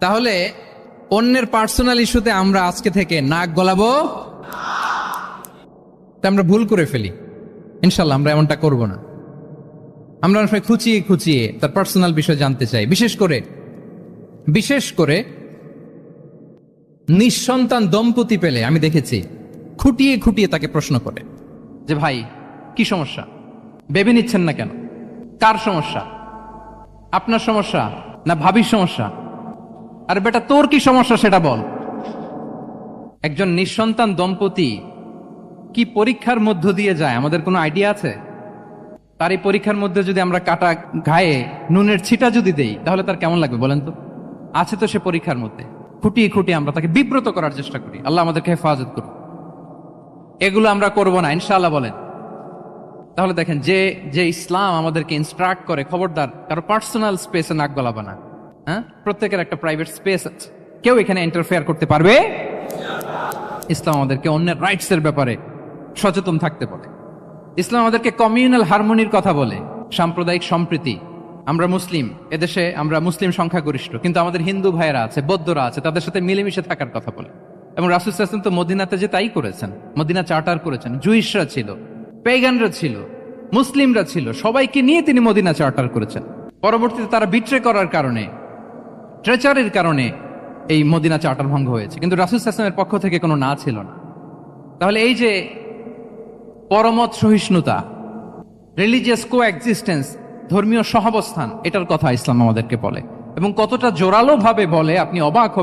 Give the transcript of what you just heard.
তাহলে অন্যের পার্সোনাল ইস্যুতে আমরা আজকে থেকে নাক গলাবো। তা আমরা ভুল করে ফেলি। ইনশাল্লাহ আমরা এমনটা করব না। আমরা অনেক খুঁচিয়ে খুঁচিয়ে তার পার্সোনাল বিষয় জানতে চাই। বিশেষ করে বিশেষ করে নিঃসন্তান দম্পতি পেলে আমি দেখেছি, খুঁটিয়ে খুঁটিয়ে তাকে প্রশ্ন করে যে, ভাই, কি সমস্যা? ভেবে নিচ্ছেন না কেন? কার সমস্যা? আপনার সমস্যা না ভাবির সমস্যা? আর বেটা, তোর কি সমস্যা সেটা বল। একজন নিঃসন্তান দম্পতি কি পরীক্ষার মধ্য দিয়ে যায়? আমাদের কোনো আইডিয়া আছে? তার এই পরীক্ষার মধ্যে যদি আমরা কাটা ঘায়ে নুনের ছিটা যদি দেই, তাহলে তার কেমন লাগবে বলেন তো? আছে তো সে পরীক্ষার মধ্যে। খুঁটিয়ে খুঁটিয়ে আমরা তাকে বিব্রত করার চেষ্টা করি। আল্লাহ আমাদেরকে হেফাজত করুন। এগুলো আমরা করব না, ইনশাআল্লাহ বলেন। তাহলে দেখেন, যে যে ইসলাম আমাদেরকে ইনস্ট্রাক্ট করে, খবরদার, কারও পার্সোনাল স্পেসে নাক গলাবা না। হ্যাঁ? প্রত্যেকের একটা প্রাইভেট স্পেস আছে। কেউ এখানে ইন্টারফেয়ার করতে পারবে? ইসলাম আমাদেরকে অন্যের রাইটস এর ব্যাপারে সচেতন থাকতে বলে। ইসলাম আমাদেরকে কমিউনাল হারমোনির কথা বলে। সাম্প্রদায়িক সম্প্রীতি। আমরা মুসলিম। এদেশে আমরা মুসলিম সংখ্যাগরিষ্ঠ। কিন্তু আমাদের হিন্দু ভাইয়েরা আছে, বৌদ্ধরা আছে, তাদের সাথে মিলেমিশে থাকার কথা বলে। এবং রাসুল হাসান তো মদিনাতে যে তাই করেছেন। মদিনা চার্টার করেছেন। জুইশরা ছিল পেগানরা ছিল, মুসলিমরা ছিল। সবাইকে নিয়ে তিনি মদিনা চার্টার করেছেন। পরবর্তীতে তারা বিট্রে করার কারণে ট্রেচারের কারণে এই মদিনা চার্টার ভঙ্গ হয়েছে। কিন্তু রাসুল হাসানের পক্ষ থেকে কোনো না ছিল না। তাহলে এই যে পরমত সহিষ্ণুতা রিলিজিয়াস কো এক্সিস্টেন্স ধর্মীয় সহাবস্থান, এটার কথা ইসলাম আমাদেরকে বলে। এবং কতটা জোরালোভাবে বলে, আপনি অবাক